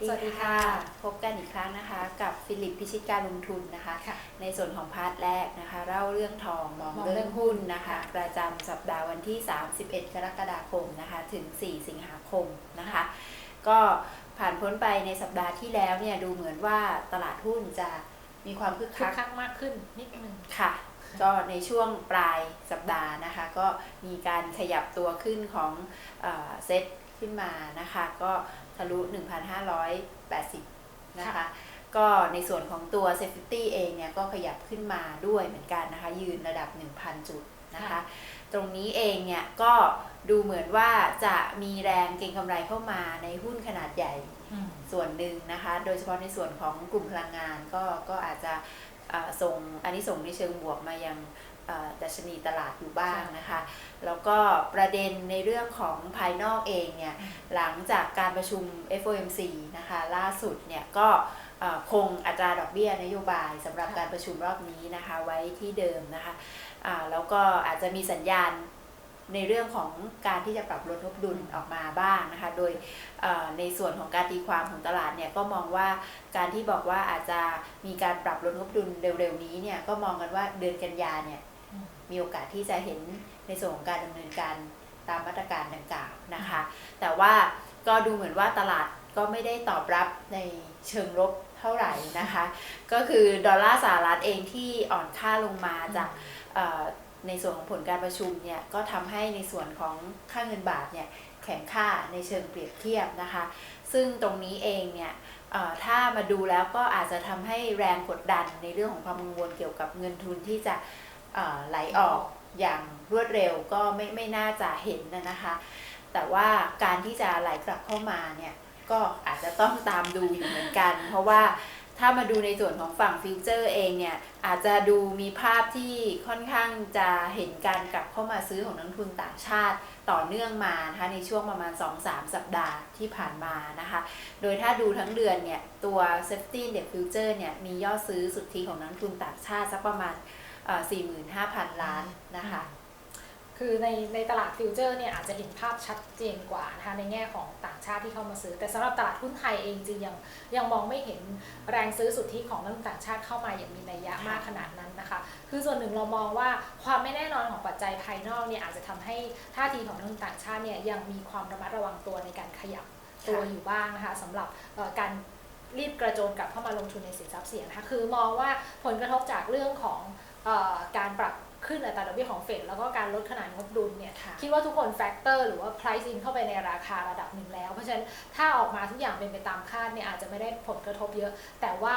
สดีค่ะ พบกันอีกครั้งนะคะ กับฟิลิปพิชิตการลงทุนนะคะค่ะในส่วนของพาร์ทแรกนะคะ เล่าเรื่องทองมองมองเรื่เรื่อองงหุ้นนะคะค่ะประจำสัปดาห์วันที่ 31 กรกฎาคมนะคะ ถึง 4 สิงหาคมนะคะ ก็ผ่านพ้นไปในสัปดาห์ที่แล้วเนี่ยดูเหมือนว่าตลาดหุ้นจะมีความคึกคึกคักคักมากขึ้นนิดนึงค่ะก็ในช่วงปลายสัปดาห์นะคะ ก็มีการขยับตัวขึ้นของเออเซ็ต ขึ้นมานะคะก็ทะลุ 1,580 นะคะค่ะก็ในส่วนของตัว Safety เองเนี่ยก็ขยับขึ้นมาด้วยเหมือนกันนะคะ ยืนระดับ 1,000 จุดนะคะค่ะตรงนี้เองเนี่ยก็ดูเหมือนว่าจะมีแรงเก็งกำไรเข้ามาในหุ้นขนาดใหญ่อืมส่วนหนึ่งนะคะ โดยเฉพาะในส่วนของกลุ่มพลังงานก็ก็อาจจะเอ่อส่งอันนี้ส่งในเชิงบวกมายังเอ่อ ดัชนีตลาดอยู่บ้างนะคะ แล้วก็ประเด็นในเรื่องของภายนอกเองเนี่ยหลังจากการประชุม FOMC นะคะล่าสุดเนี่ยก็เอ่อคงอัตราดอกเบี้ยนโยบายสำหรับค่ะการประชุมรอบนี้นะคะไว้ที่เดิมนะคะอ่าแล้วก็อาจจะมีสัญญาณในเรื่องของการที่จะปรับลดทบดุลออกมาบ้างนะคะ โดยเอ่อในส่วนของการตีความของตลาดเนี่ยก็มองว่าการที่บอกว่าอาจจะมีการปรับลดงบดุลเร็วๆนี้เนี่ยก็มองกันว่าเดือนกันยาเนี่ยอื มีโอกาสที่จะเห็นในส่วนของการดำเนินการตามมาตรการดังกล่าวนะคะ แต่ว่าก็ดูเหมือนว่าตลาดก็ไม่ได้ตอบรับในเชิงลบเท่าไหร่นะคะ ก็คือดอลลาร์สหรัฐเองที่อ่อนค่าลงมาจากในส่วนของผลการประชุมเนี่ยก็ทำให้ในส่วนของค่าเงินบาทเนี่ยแข็งค่าในเชิงเปรียบเทียบนะคะ ซึ่งตรงนี้เองเนี่ยถ้ามาดูแล้วก็อาจจะทำให้แรงกดดันในเรื่องของความกังวลเกี่ยวกับเงินทุนที่จะ ไหลออกอย่างรวดเร็วก็ไม่ไม่น่าจะเห็นนะนะคะ แต่ว่าการที่จะไหลกลับเข้ามาเนี่ยก็อาจจะต้องตามดูอยู่เหมือนกัน เพราะว่าถ้ามาดูในส่วนของฝั่งฟิวเจอร์เองเนี่ยอาจจะดูมีภาพที่ค่อนข้างจะเห็นการกลับเข้ามาซื้อของนักทุนต่างชาติต่อเนื่องมานะคะในช่วงประมาณ 2-3 สัปดาห์ที่ผ่านมานะคะ โดยถ้าดูทั้งเดือนเนี่ยตัว Safety Index Future เนี่ยมียอดซื้อสุทธิของนักทุนต่างชาติสักประมาณ 45,000 ล้านนะคะคือในในตลาดฟิวเจอร์เนี่ยอาจจะเห็นภาพชัดเจนกว่านะคะในแง่ของต่างชาติที่เข้ามาซื้อ แต่สำหรับตลาดหุ้นไทยเองจริงยังยังมองไม่เห็นแรงซื้อสุทธิของนักลงทุนต่างชาติเข้ามาอย่างมีนัยยะมากขนาดนั้นนะคะ คือส่วนหนึ่งเรามองว่าความไม่แน่นอนของปัจจัยภายนอกเนี่ยอาจจะทำให้ท่าทีของนักลงทุนต่างชาติเนี่ยยังมีความระมัดระวังตัวในการขยับตัวค่ะอยู่บ้างนะคะสำหรับเอ่อการรีบกระโจนกลับเข้ามาลงทุนในสินทรัพย์เสี่ยงนะคะคือมองว่าผลกระทบจากเรื่องของเออ การปรับขึ้นอัตราดอกเบี้ยของเฟดแล้วก็การลดขนาดงบดุลเนี่ยค่ะคิดว่าทุกคนแฟกเตอร์หรือว่า price in เข้าไปในราคาระดับหนึ่งแล้ว เพราะฉะนั้นถ้าออกมาทุกอย่างเป็นไปตามคาดเนี่ยอาจจะไม่ได้ผลกระทบเยอะ แต่ว่า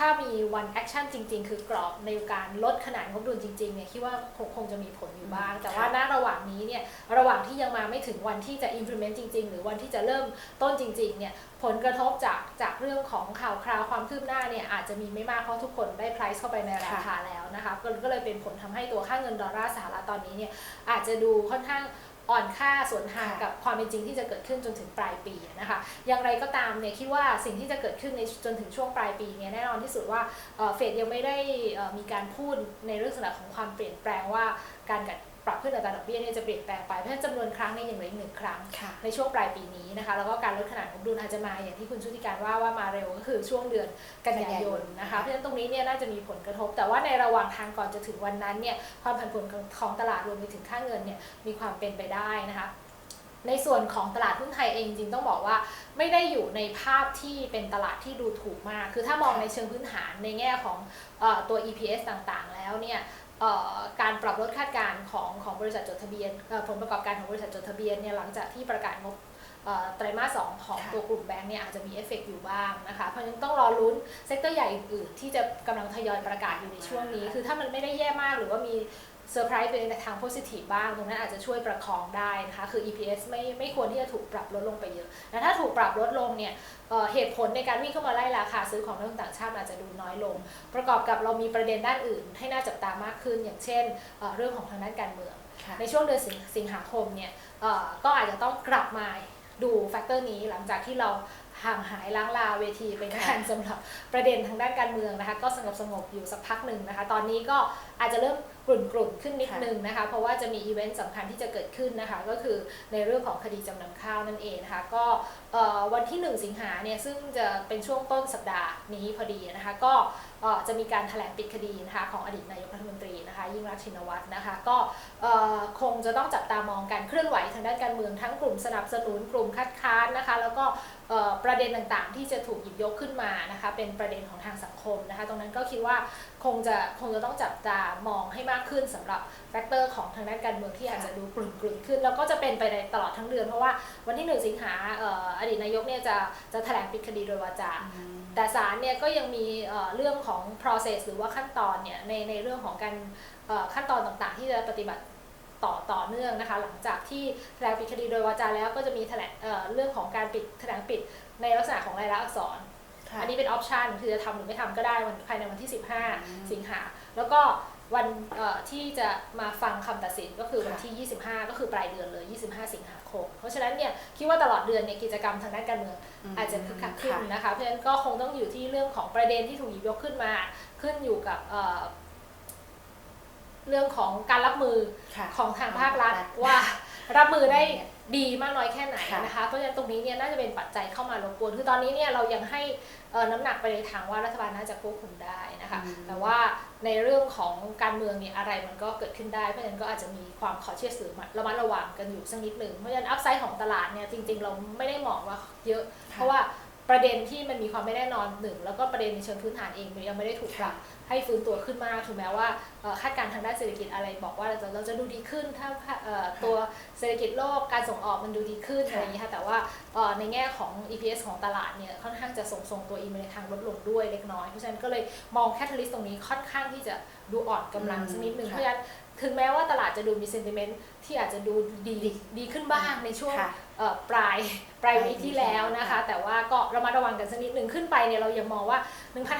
ถ้ามี one action จริง ๆ คือกรอบในการลดขนาดงบดุลจริงๆเนี่ยคิดว่าคงคงจะมีผลอยู่บ้าง แต่ว่าณระหว่างนี้เนี่ยระหว่างที่ยังมาไม่ถึงวันที่จะ implement จริง ๆ หรือวันที่จะเริ่มต้นจริงๆเนี่ยผลกระทบจากจากเรื่องของข่าวคราวความคืบหน้าเนี่ยอาจจะมีไม่มากเพราะทุกคนได้ price เข้าไปในราคาแล้วนะคะก็ก็เลยเป็นผลทำให้ตัวค่าเงินดอลลาร์สหรัฐตอนนี้เนี่ยอาจจะดูค่อนข้าง อ่อนค่าส่วนห่างค่ะกับความเป็นจริงที่จะเกิดขึ้นจนถึงปลายปีนะคะอย่างไรก็ตามเนี่ยคิดว่าสิ่งที่จะเกิดขึ้นในจนถึงช่วงปลายปีเนี่ยแน่นอนที่สุดว่าเอ่อเฟดยังไม่ได้เอ่อมีการพูดในเรื่องลักษณะของความเปลี่ยนแปลงว่าการกัด ปรับขึ้นอัตราดอกเบี้ยเนี่ยจะเปลี่ยนแปลงไปเพราะฉะนั้นจำนวนครั้งเนี่ยยังเหลืออีกหนึ่งครั้งค่ะในช่วงปลายปีนี้นะคะแล้วก็การลดขนาดงบดุลอาจจะมาอย่างที่คุณชุติการว่าว่ามาเร็วก็คือช่วงเดือนกันยายนนะคะเพราะฉะนั้นตรงนี้เนี่ยน่าจะมีผลกระทบ แต่ว่าในระหว่างทางก่อนจะถึงวันนั้นเนี่ยความผันผวนของของตลาดรวมไปถึงค่าเงินเนี่ยมีความเป็นไปได้นะคะในส่วนของตลาดหุ้นไทยเองจริงๆต้องบอกว่าไม่ได้อยู่ในภาพที่เป็นตลาดที่ดูถูกมาก คือถ้ามองในเชิงพื้นฐานในแง่ของเออตัว EPS ต่างๆ แล้วเนี่ยเอ่อ การปรับลดคาดการณ์ของของบริษัทจดทะเบียนผลประกอบการของบริษัทจดทะเบียนเนี่ยหลังจากที่ประกาศงบไตรมาสสองของตัวกลุ่มแบงก์เนี่ยอาจจะมีเอฟเฟกต์อยู่บ้างนะคะ เพราะฉะนั้นต้องรอลุ้นเซกเตอร์ใหญ่อื่นๆที่จะกำลังทยอยประกาศอยู่ในช่วงนี้ คือถ้ามันไม่ได้แย่มากหรือว่ามี เซอร์ไพรส์ไปในทางโพซิทีฟบ้าง ตรงนั้นอาจจะช่วยประคองได้นะคะ คือ EPS ไม่ไม่ควรที่จะถูกปรับลดลงไปเยอะ และถ้าถูกปรับลดลงเนี่ยเอ่อเหตุผลในการวิ่งเข้ามาไล่ราคาซื้อของนักลงทุนต่างชาติอาจจะดูน้อยลง ประกอบกับเรามีประเด็นด้านอื่น ให้น่าจับตามากขึ้น อย่างเช่นเอ่อเรื่องของทางด้านการเมืองค่ะในช่วงเดือนสิงสิงหาคมเนี่ยเอ่อก็อาจจะต้องกลับมาดูแฟกเตอร์นี้หลังจากที่เรา ห่างหายล้างลาเวทีไปนานสำหรับประเด็นทางด้านการเมืองนะคะ ก็สงบสงบอยู่สักพักหนึ่งนะคะ ตอนนี้ก็อาจจะเริ่มกลุ่นกลุ่นๆขึ้นนิดนึงนะคะ เพราะว่าจะมีอีเวนต์สำคัญที่จะเกิดขึ้นนะคะ ก็คือในเรื่องของคดีจำนำข้าวนั่นเองนะคะ ก็วันที่ 1 สิงหาเนี่ยซึ่งจะเป็นช่วงต้นสัปดาห์นี้พอดีนะคะ ก็จะมีการแถลงปิดคดีนะคะของอดีตนายกรัฐมนตรีนะคะ ยิ่งรักชินวัตรนะคะ ก็คงจะต้องจับตามองการเคลื่อนไหวทางด้านการเมืองทั้งกลุ่มสนับสนุนกลุ่มคัดค้านนะคะ แล้วก็เอ่อประเด็นต่างๆ ที่จะถูกหยิบยกขึ้นมานะคะเป็นประเด็นของทางสังคมนะคะตรงนั้นก็คิดว่าคงจะคงจะต้องจับตามองให้มากขึ้นสำหรับแฟกเตอร์ของทางด้านการเมืองที่อาจจะดูกลุ่นๆขึ้น แล้วก็จะเป็นไปในตลอดทั้งเดือนเพราะว่าวันที่ 1 สิงหาอดีตนายกเนี่ยจะจะแถลงปิดคดีโดยวาจาแต่ศาลเนี่ยก็ยังมีเรื่องของ process หรือว่าขั้นตอนเนี่ยในในเรื่องของการขั้นตอนต่างๆ ที่จะปฏิบัติต่อต่อเนื่องนะคะ หลังจากที่แถลงปิดคดีโดยวาจาแล้วก็จะมีแถลงเรื่องของการปิดแถลงปิด ในลักษณะของรายลักษณ์อักษรค่ะอันนี้เป็นออปชันคือจะทำหรือไม่ทำก็ได้วันภายในวันที่อืม15 สิงหา แล้วก็วันเอ่อที่จะมาฟังคำตัดสินก็คือวันค่ะที่ 25 ก็คือปลายเดือนเลย 25 สิงหาคม เพราะฉะนั้นเนี่ยคิดว่าตลอดเดือนเนี่ยกิจกรรมทางด้านการเมืองอาจจะคึกคักขึ้นค่ะนะคะ เพราะฉะนั้นก็คงต้องอยู่ที่เรื่องของประเด็นที่ถูกหยิบยกขึ้นมา ขึ้นอยู่กับเอ่อเรื่องของการรับมือค่ะของทางภาครัฐรัฐว่ารับมือได้ ดีมากน้อยแค่ไหนค่ะนะคะเพราะฉะนั้นตรงนี้เนี่ยน่าจะเป็นปัจจัยเข้ามารบกวนคือตอนนี้เนี่ยเรายังให้เอ่อน้ำหนักไปในทางว่ารัฐบาลน่าจะควบคุมได้นะคะอืมแต่ว่าในเรื่องของการเมืองเนี่ยอะไรมันก็เกิดขึ้นได้เพราะฉะนั้นก็อาจจะมีความขอเชื่อสื่อระมัดระวังกันอยู่สักนิดหนึ่งเพราะฉะนั้นอัพไซด์ของตลาดเนี่ยจริง ๆ เราไม่ได้มองว่าเยอะ เพราะว่าประเด็นที่มันมีความไม่แน่นอนหนึ่งแล้วก็ประเด็นในเชิงพื้นฐานเองมันยังไม่ได้ถูกปรับ ให้ฟื้นตัวขึ้นมากถึงแม้ว่าเอ่อคาดการณ์ทางด้านเศรษฐกิจอะไรบอกว่าเราจะเราจะดูดีขึ้น ถ้าเอ่อตัวเศรษฐกิจโลกการส่งออกมันดูดีขึ้นค่ะอะไรอย่างนี้ค่ะแต่ว่าเอ่อในแง่ของ EPS ของตลาดเนี่ยค่อนข้างจะส่งทรงตัวอีกในทางลดลงด้วยเล็กน้อย เพราะฉะนั้นก็เลยมองแคทลิสตรงนี้ค่อนข้างที่จะดูอ่อนกำลังสักนิดหนึ่งค่ะเพราะฉะนั้นถึงแม้ว่าตลาดจะดูมีเซนติเมนต์ที่อาจจะดูดีดีขึ้นบ้างในช่วงค่ะเอ่อ ปลายปลายปลายวีคปีที่แล้วนะคะค่ะแต่ว่าก็ระมัดระวังกันสักนิดหนึ่งขึ้นไปเนี่ยเรายังมองว่า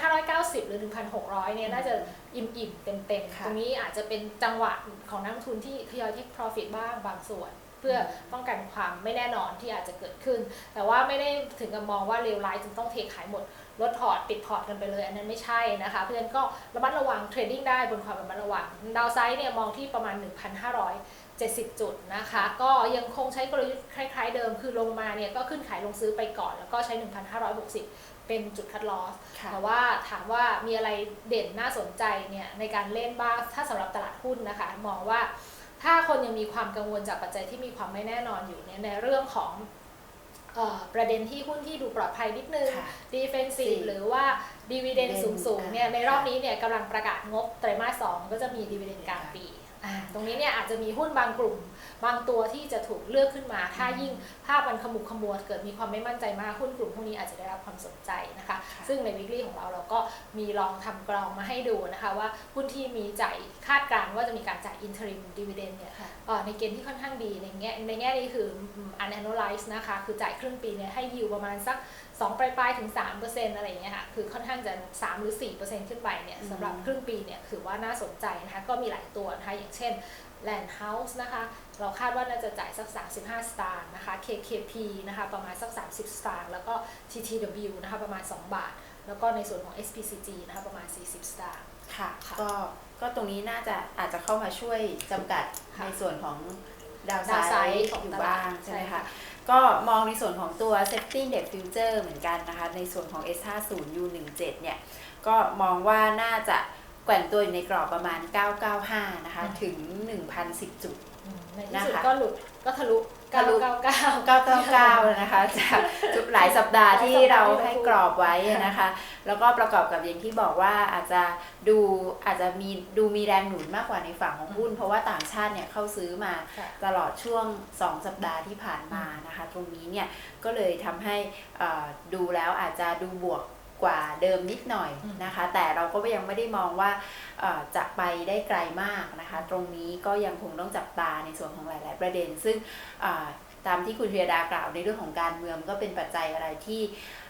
1,590 หรือ 1,600 เนี่ยน่าจะอิ่มอิ่มๆเต็มเต็มๆค่ะตรงนี้อาจจะเป็นจังหวะของนักลงทุนที่ทยอยเทค profit บ้างบางส่วน เพื่อป้องกันความไม่แน่นอนที่อาจจะเกิดขึ้น แต่ว่าไม่ได้ถึงกับมองว่าเลวร้ายจนต้องเทขายหมดลดพอร์ตปิดพอร์ตกันไปเลย อันนั้นไม่ใช่นะคะ เพราะฉะนั้นก็ระมัดระวังเทรดดิ้งได้บนความระมัดระวังดาวไซด์เนี่ยมองที่ประมาณ 1,570 จุดนะคะ ก็ยังคงใช้กลยุทธ์คล้าย ๆ เดิม คือลงมาเนี่ยก็ขึ้นขายลงซื้อไปก่อน แล้วก็ใช้ 1,560 เป็นจุดคัดลอสค่ะแต่ว่าถามว่ามีอะไรเด่นน่าสนใจเนี่ยในการเล่นบ้าง ถ้าสำหรับตลาดหุ้นนะคะ มองว่าถ้าคนยังมีความกังวลจากปัจจัยที่มีความไม่แน่นอนอยู่เนี่ยในเรื่องของเอ่อประเด็นที่หุ้นที่ดูปลอดภัยนิดนึงค่ะ defensive หรือว่า dividend สูงๆเนี่ยในรอบนี้เนี่ยกำลังประกาศงบไตรมาสสองก็จะมี dividend กลางปีอ่า ตรงนี้เนี่ยอาจจะมีหุ้นบางกลุ่ม บางตัวที่จะถูกเลือกขึ้นมา ถ้ายิ่งภาพมันขมุกขมัวเกิดมีความไม่มั่นใจมากหุ้นกลุ่มพวกนี้อาจจะได้รับความสนใจนะคะค่ะซึ่งในวิกฤตของเราเราก็มีลองทำกรองมาให้ดูนะคะว่าหุ้นที่มีจ่ายคาดการณ์ว่าจะมีการจ่าย interim dividend เนี่ยค่ะเอ่อในเกณฑ์ที่ค่อนข้างดีในแง่ในแง่นี้คืออืม unanalyzed นะคะคือจ่ายครึ่งปีเนี่ยให้ยิวประมาณสัก2ปลายๆถึง3%อะไรอย่างเงี้ยค่ะ คือค่อนข้างจะ 3 หรือ 4%ขึ้นไปเนี่ยอืมสำหรับครึ่งปีเนี่ยถือว่าน่าสนใจนะคะ ก็มีหลายตัวนะคะอย่างเช่น Land House นะคะ เราคาดว่าน่าจะจ่ายสัก 35 สตางค์นะคะ KKP นะคะประมาณสัก 30 สตางค์แล้วก็ TTW นะคะประมาณ 2 บาท แล้วก็ในส่วนของ SPCG นะคะประมาณ 40 สตางค์ค่ะค่ะก็ก็ตรงนี้น่าจะอาจจะเข้ามาช่วยจำกัดค่ะในส่วนของดาวไซ downside ด์ของอยู่ตลาดบ้างใช่ไหมใช่คะค่ะก็มองในส่วนของตัว Safety Index Future เหมือนกันนะคะ ในส่วนของ S50 U17 เนี่ย ก็มองว่าน่าจะ แกว่งตัวอยู่ในกรอบประมาณ 995 นะคะอืมถึง 1,010 จุดอืมในที่สุดนะคะ ก็หลุดก็ทะลุทะลุ999 999แล้วนะคะ จากจุดหลายสัปดาห์ที่เราให้กรอบไว้นะคะ แล้วก็ประกอบกับอย่างที่บอกว่าอาจจะดูอาจจะมีดูมีแรงหนุนมากกว่าในฝั่งของหุ้น เพราะว่าต่างชาติเนี่ยเข้าซื้อมาค่ะ ตลอดช่วง 2 สัปดาห์ที่ผ่านมานะคะ ตรงนี้เนี่ยก็เลยทำให้เอ่อดูแล้วอาจจะดูบวก กว่าเดิมนิดหน่อยอืมนะคะ แต่เราก็ยังไม่ได้มองว่าเอ่อจะไปได้ไกลมากนะคะ ตรงนี้ก็ยังคงต้องจับตาในส่วนของหลาย ๆ ประเด็น ซึ่งเอ่อตามที่คุณเพียดากล่าวในเรื่องของการเมืองก็เป็นปัจจัยอะไรที่เเอ่อ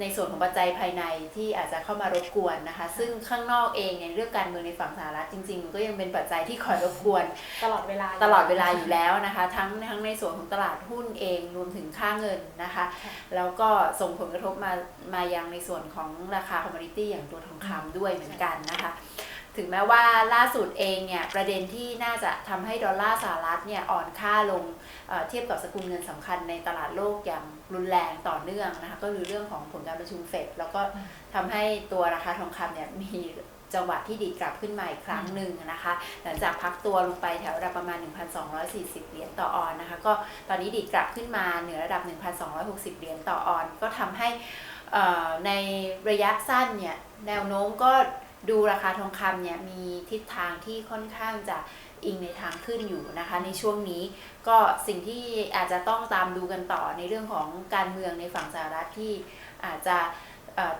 ในส่วนของปัจจัยภายในที่อาจจะเข้ามารบกวนนะคะ ซึ่งข้างนอกเองในยเรื่องการเมืองในฝั่งสหรัฐจริงๆมันก็ยังเป็นปัจจัยที่คอยรบกวนตลอดเวลาตลอดเวลาอยู่แล้วนะคะ ทั้งทั้งในส่วนของตลาดหุ้นเองรวมถึงค่าเงินนะคะค่ะแล้วก็ส่งผลกระทบมามายังในส่วนของราคาคอมม o ดิตี้อย่างตัวทองคำด้วยเหมือนกันนะคะ ถึงแม้ว่าล่าสุดเองเนี่ยประเด็นที่น่าจะทำให้ดอลลาร์สหรัฐเนี่ยอ่อนค่าลงเเทียบกับสกุลเงินสำคัญในตลาดโลกอย่างรุนแรงต่อเนื่องนะคะก็คือเรื่องของผลการประชุมเฟดแล้วก็ทำให้ตัวราคาทองคำเนี่ยมีจังหวะที่ดีดกลับขึ้นมาอีกครั้งหนึ่งนะคะ หลังจากพักตัวลงไปแถวระดับประมาณ 1,240 เหรียญต่อออนนะคะ ก็ตอนนี้ดีดกลับขึ้นมาเหนือระดับ 1,260 เหรียญต่อออน ก็ทำให้ในระยะสั้นเนี่ยแนวโน้มก็ ดูราคาทองคำเนี่ยมีทิศทางที่ค่อนข้างจะอิงในทางขึ้นอยู่นะคะ ในช่วงนี้ก็สิ่งที่อาจจะต้องตามดูกันต่อในเรื่องของการเมืองในฝั่งสหรัฐที่อาจจะ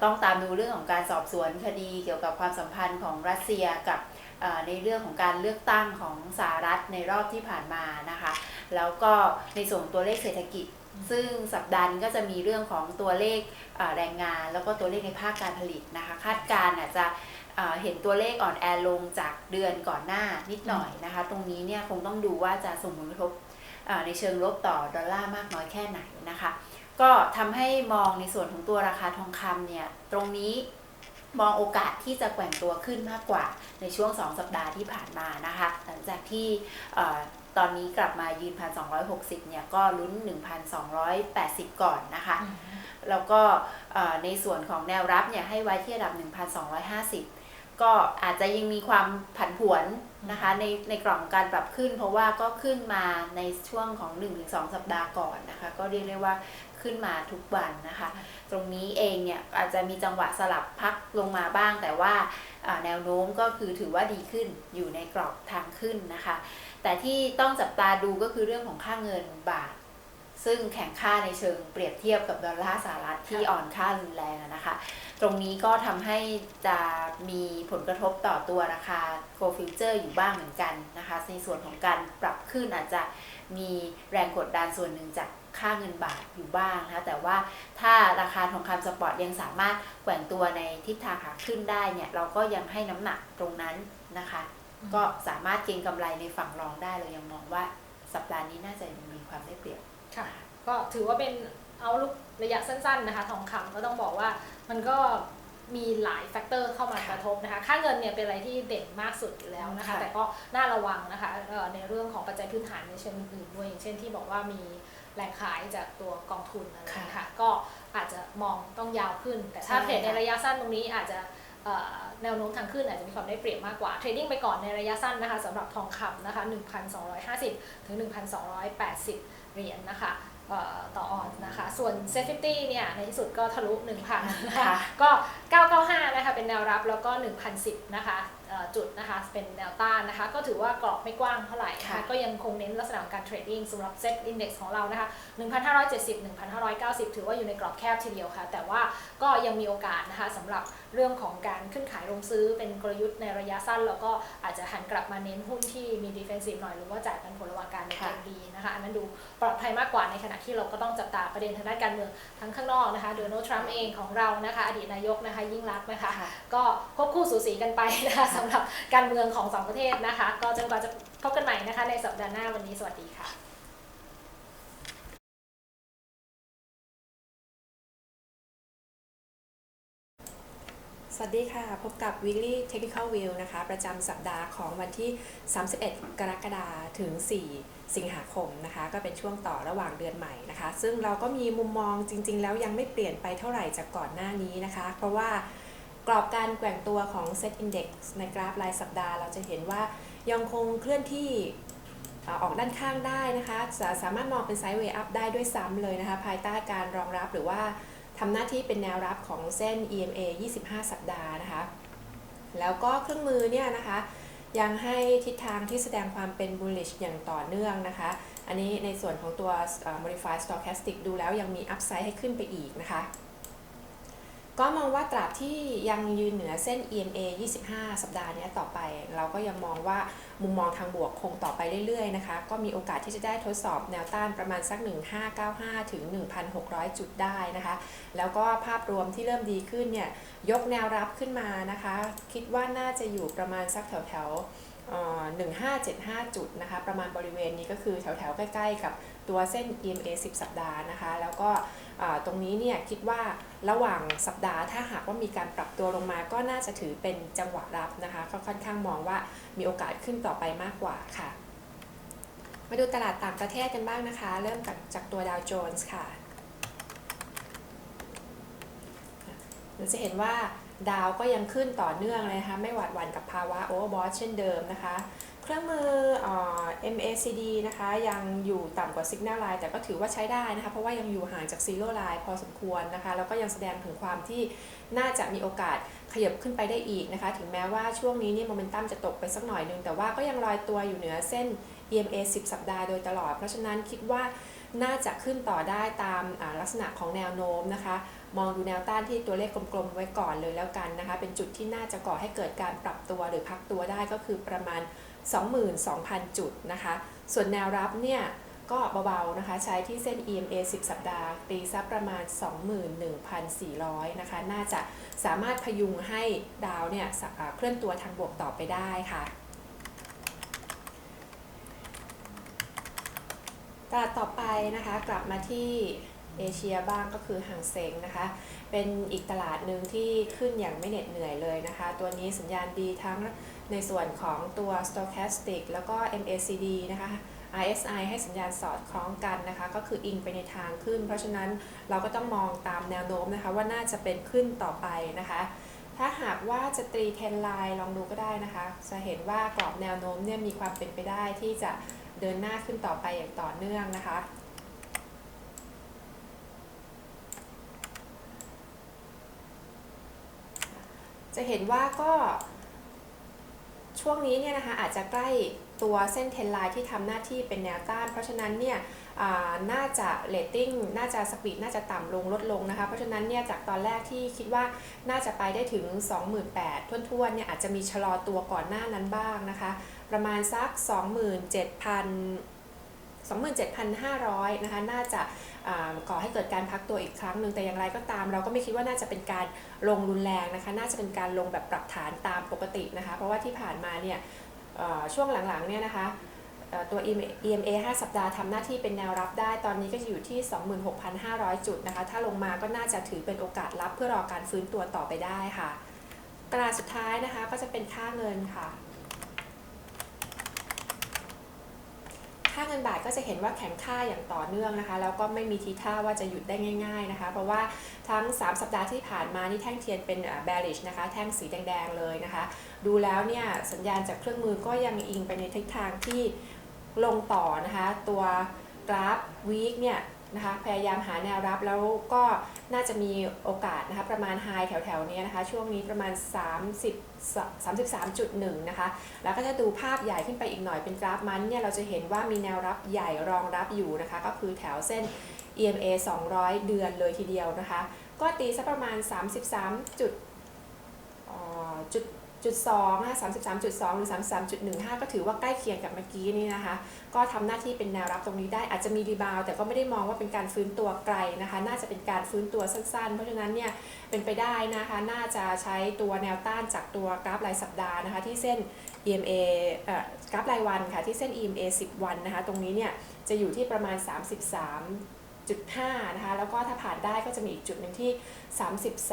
ต้องตามดูเรื่องของการสอบสวนคดีเกี่ยวกับความสัมพันธ์ของรัสเซียกับในเรื่องของการเลือกตั้งของสหรัฐในรอบที่ผ่านมานะคะ แล้วก็ในส่วนตัวเลขเศรษฐกิจ ซึ่งสัปดาห์นี้ก็จะมีเรื่องของตัวเลขแรงงาน แล้วก็ตัวเลขในภาคการผลิตนะคะ คาดการณ์อาจจะ เอ่อเห็นตัวเลขอ่อนแอลงจากเดือนก่อนหน้านิดหน่อยนะคะ ตรงนี้เนี่ยคงต้องดูว่าจะส่งผลกระทบเอ่อในเชิงลบต่อดอลลาร์มากน้อยแค่ไหนนะคะ ก็ทำให้มองในส่วนของตัวราคาทองคำเนี่ยตรงนี้มองโอกาสที่จะแกว่งตัวขึ้นมากกว่าในช่วง 2 สัปดาห์ที่ผ่านมานะคะ หลังจากที่เอ่อตอนนี้กลับมายืน 1,260 เนี่ยก็ลุ้น 1,280 ก่อนนะคะ แล้วก็เอ่อในส่วนของแนวรับเนี่ยให้ไว้ที่ระดับ 1,250 ก็อาจจะยังมีความผันผวนนะคะในในกล่องการปรับขึ้น เพราะว่าก็ขึ้นมาในช่วงของ 1-2 สัปดาห์ก่อนนะคะ ก็เรียกได้ว่าขึ้นมาทุกวันนะคะ ตรงนี้เองเนี่ยอาจจะมีจังหวะสลับพักลงมาบ้าง แต่ว่าอ่าแนวโน้มก็คือถือว่าดีขึ้นอยู่ในกรอบทางขึ้นนะคะ แต่ที่ต้องจับตาดูก็คือเรื่องของค่าเงินบาท ซึ่งแข่งค่าในเชิงเปรียบเทียบกับดอลลาร์สหรัฐที่อ่อนค่ารุนแรงอะนะคะ ตรงนี้ก็ทำให้จะมีผลกระทบต่อตัวราคาโกลฟิวเจอร์อยู่บ้างเหมือนกันนะคะ ในส่วนของการปรับขึ้นอาจจะมีแรงกดดันส่วนหนึ่งจากค่าเงินบาทอยู่บ้างนะคะแต่ว่าถ้าราคาทองคำสปอร์ตยังสามารถแกว่งตัวในทิศทางขาขึ้นได้เนี่ยเราก็ยังให้น้ำหนักตรงนั้นนะคะอืมก็สามารถเก็งกำไรในฝั่งรองได้เรายังมองว่าสัปดาห์นี้น่าจะยังมีความได้เปรียบ ค่ะ ก็ถือว่าเป็นเอาลุกระยะสั้นๆนะคะ ทองคำก็ต้องบอกว่ามันก็มีหลายแฟกเตอร์เข้ามากระทบนะคะ ค่าเงินเนี่ยเป็นอะไรที่เด่นมากสุดอยู่แล้วนะคะค่ะแต่ก็น่าระวังนะคะเอ่อในเรื่องของปัจจัยพื้นฐานในเชิงอื่นๆด้วยอย่างเช่นที่บอกว่ามีแหล่งขายจากตัวกองทุนอะไรนะคะก็อาจจะมองต้องยาวขึ้น แต่ถ้าใช่เทรดในค่ะระยะสั้นตรงนี้อาจจะเอ่อแนวโน้มทางขึ้นอาจจะมีความได้เปรียบมากกว่า เทรดดิ้งไปก่อนในระยะสั้นนะคะสำหรับทองคำนะคะ 1,250 ถึง 1,280 เหรียญนะคะเอ่อต่อออนซ์นะคะ ส่วนเซฟตี้เนี่ยในที่สุดก็ทะลุ 1,000นะคะค่ะก็ 995 นะคะเป็นแนวรับแล้วก็ 1,010 นะคะเอ่อ จุดนะคะเป็นแนวต้านนะคะ ก็ถือว่ากรอบไม่กว้างเท่าไหร่นะคะค่ะก็ยังคงเน้นลักษณะของการเทรดดิ้งสำหรับเซ็ตอินดี x ของเรานะคะ 1,570 1,590 ถือว่าอยู่ในกรอบแคบทีเดียวค่ะ แต่ว่าก็ยังมีโอกาสนะคะสำหรับเรื่องของการขึ้นขายลงซื้อเป็นกลยุทธ์ในระยะสั้น แล้วก็อาจจะหันกลับมาเน้นหุ้นที่มีดิเฟนซีฟหน่อยหรือว่าจ่ายปันผลระหว่างการในเกค่ะมดีนะคะ อันนั้นดูปลอดภัยมากกว่าในขณะที่เราก็ต้องจับตาประเด็นทางด้านการเมืองทั้งข้างนอกนะคะโดนัลด์ทรัมป์เองของเรานะคะ อดีตนายกนะคะยิ่งรักษณ์นะคะค่ะก็ควบคู่สูสีกันไปนะคะสำหรับการเมืองของสองประเทศนะคะ ก็จนกว่าจะพบกันใหม่นะคะ ในสัปดาห์หน้าวันนี้สวัสดีค่ะสวัสดีค่ะ พบกับ Weekly Technical View นะคะ ประจำสัปดาห์ของวันที่ 31 กรกฎาคมถึง 4 สิงหาคมนะคะ ก็เป็นช่วงต่อระหว่างเดือนใหม่นะคะ ซึ่งเราก็มีมุมมองจริง ๆ แล้วยังไม่เปลี่ยนไปเท่าไหร่จากก่อนหน้านี้นะคะ เพราะว่า กรอบการแกว่งตัวของ Set Index ในกราฟรายสัปดาห์ เราจะเห็นว่ายังคงเคลื่อนที่ออกด้านข้างได้นะคะสาสามารถมองเป็นไซด์เวย์อัพได้ด้วยซ้ำเลยนะคะ ภายใต้การรองรับหรือว่าทำหน้าที่เป็นแนวรับของเส้น EMA 25 สัปดาห์นะคะ แล้วก็เครื่องมือเนี่ยนะคะ ยังให้ทิศทางที่แสดงความเป็น bullish อย่างต่อเนื่องนะคะ อันนี้ในส่วนของตัว modified stochastic ดูแล้วยังมี upside ให้ขึ้นไปอีกนะคะ ก็มองว่าตราบที่ยังยืนเหนือเส้น EMA 25 สัปดาห์นี้ต่อไป เราก็ยังมองว่ามุมมองทางบวกคงต่อไปเรื่อยๆนะคะ ก็มีโอกาสที่จะได้ทดสอบแนวต้านประมาณสัก 1595 ถึง 1,600 จุดได้นะคะ แล้วก็ภาพรวมที่เริ่มดีขึ้นเนี่ย ยกแนวรับขึ้นมานะคะ คิดว่าน่าจะอยู่ประมาณสักแถวแถวๆ1575 จุดนะคะ ประมาณบริเวณนี้ก็คือแถวแถวๆใกล้ ๆ กับ ตัวเส้น EMA 10 สัปดาห์นะคะ แล้วก็ตรงนี้เนี่ยคิดว่าระหว่างสัปดาห์ถ้าหากว่ามีการปรับตัวลงมาก็น่าจะถือเป็นจังหวะรับนะคะก็ค่อนข้างมองว่ามีโอกาสขึ้นต่อไปมากกว่าค่ะ มาดูตลาดต่างประเทศกันบ้างนะคะ เริ่มจากจากตัวดาวโจนส์ค่ะเราจะเห็นว่าดาวก็ยังขึ้นต่อเนื่องเลยนะคะไม่หวาดหวั่นกับภาวะโอเวอร์บอทเช่นเดิมนะคะ เครื่องมือ MACD นะคะยังอยู่ต่ำกว่า Signal Line แต่ก็ถือว่าใช้ได้นะคะเพราะว่ายังอยู่ห่างจาก Zero Line พอสมควรนะคะแล้วก็ยังแสดงถึงความที่น่าจะมีโอกาสขยับขึ้นไปได้อีกนะคะถึงแม้ว่าช่วงนี้เนี่ยโมเมนตัมจะตกไปสักหน่อยนึง แต่ว่าก็ยังลอยตัวอยู่เหนือเส้น EMA 10 สัปดาห์โดยตลอด เพราะฉะนั้นคิดว่าน่าจะขึ้นต่อได้ตามลักษณะของแนวโน้มนะคะ มองดูแนวต้านที่ตัวเลขกลมๆไว้ก่อนเลยแล้วกันนะคะ เป็นจุดที่น่าจะก่อให้เกิดการปรับตัวหรือพักตัวได้ก็คือประมาณ 22,000 จุดนะคะ ส่วนแนวรับเนี่ยก็เบาๆนะคะ ใช้ที่เส้น EMA 10 สัปดาห์ ตีซับประมาณ 21,400 นะคะ น่าจะสามารถพยุงให้ดาวเนี่ยเคลื่อนตัวทางบวกต่อไปได้ค่ะตลาดต่อไปนะคะกลับมาที่เอเชียบ้างก็คือห่างเซงนะคะ เป็นอีกตลาดหนึ่งที่ขึ้นอย่างไม่เหน็ดเหนื่อยเลยนะคะ ตัวนี้สัญญาณดีทั้ง ในส่วนของตัว stochastic แล้วก็ MACD นะคะ RSI ให้สัญญาณสอดคล้องกันนะคะ ก็คืออิงไปในทางขึ้น เพราะฉะนั้นเราก็ต้องมองตามแนวโน้มนะคะ ว่าน่าจะเป็นขึ้นต่อไปนะคะ ถ้าหากว่าจะตรีเทนไลน์ลองดูก็ได้นะคะ จะเห็นว่ากรอบแนวโน้มเนี่ยมีความเป็นไปได้ที่จะเดินหน้าขึ้นต่อไปอย่างต่อเนื่องนะคะจะเห็นว่าก็ ช่วงนี้เนี่ยนะคะอาจจะใกล้ตัวเส้นเทนไลน์ที่ทำหน้าที่เป็นแนวต้าน เพราะฉะนั้นเนี่ยน่าจะเรตติ้งน่าจะสปีดน่าจะต่ำลงลดลงนะคะ เพราะฉะนั้นเนี่ยจากตอนแรกที่คิดว่าน่าจะไปได้ถึง 28,000ทุ่นๆเนี่ยอาจจะมีชะลอตัวก่อนหน้านั้นบ้างนะคะ ประมาณสัก 27,000 27,500นะคะน่าจะ ก่อให้เกิดการพักตัวอีกครั้งหนึ่งแต่อย่างไรก็ตาม เราก็ไม่คิดว่าน่าจะเป็นการลงรุนแรงนะคะ น่าจะเป็นการลงแบบปรับฐานตามปกตินะคะ เพราะว่าที่ผ่านมาเนี่ยช่วงหลังๆเนี่ยนะคะตัว EMA 5 สัปดาห์ทำหน้าที่เป็นแนวรับได้ ตอนนี้ก็จะอยู่ที่ 26,500 จุดนะคะ ถ้าลงมาก็น่าจะถือเป็นโอกาสรับเพื่อรอการฟื้นตัวต่อไปได้ค่ะ ตลาดสุดท้ายนะคะก็จะเป็นค่าเงินค่ะ ค่าเงินบาทก็จะเห็นว่าแข็งค่าอย่างต่อเนื่องนะคะ แล้วก็ไม่มีทีท่าว่าจะหยุดได้ง่าย ๆนะคะ เพราะว่าทั้ง 3 สัปดาห์ที่ผ่านมานี่แท่งเทียนเป็น bearish นะคะ แท่งสีแดงๆเลยนะคะ ดูแล้วเนี่ยสัญญาณจากเครื่องมือก็ยังอิงไปในทิศทางที่ลงต่อนะคะ ตัวกราฟ week เนี่ย นะคะพยายามหาแนวรับแล้วก็น่าจะมีโอกาสนะคะประมาณ high แถวๆเนี้ยนะคะช่วงนี้ประมาณ 30 33.1นะคะแล้วก็จะดูภาพใหญ่ขึ้นไปอีกหน่อยเป็นกราฟมันเนี่ยเราจะเห็นว่ามีแนวรับใหญ่รองรับอยู่นะคะก็คือแถวเส้น EMA 200 เดือนเลยทีเดียวนะคะ ก็ตีสักประมาณ 33จุด เอ่อจุดจุดสองนะคะ33.2หรือ33.15ก็ถือว่าใกล้เคียงกับเมื่อกี้นี่นะคะ ก็ทำหน้าที่เป็นแนวรับตรงนี้ได้อาจจะมีรีบาวแต่ก็ไม่ได้มองว่าเป็นการฟื้นตัวไกลนะคะ น่าจะเป็นการฟื้นตัวสั้นๆ เพราะฉะนั้นเนี่ยเป็นไปได้นะคะ น่าจะใช้ตัวแนวต้านจากตัวกราฟรายสัปดาห์นะคะ ที่เส้น EMA กราฟรายวันค่ะที่เส้น EMA 10 วันนะคะ ตรงนี้เนี่ยจะอยู่ที่ประมาณ 33.5นะคะแล้วก็ถ้าผ่านได้ก็จะมีอีกจุดหนึ่งที่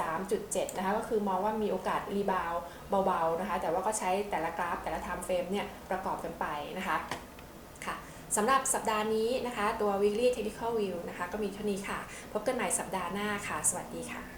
33.7นะคะก็คือมองว่ามีโอกาสรีบาว เบาๆนะคะ แต่ว่าก็ใช้แต่ละกราฟแต่ละไทม์เฟรมเนี่ยประกอบกันไปนะคะค่ะสำหรับสัปดาห์นี้นะคะ ตัว weekly technical view นะคะ ก็มีเท่านี้ค่ะ พบกันใหม่สัปดาห์หน้าค่ะ สวัสดีค่ะ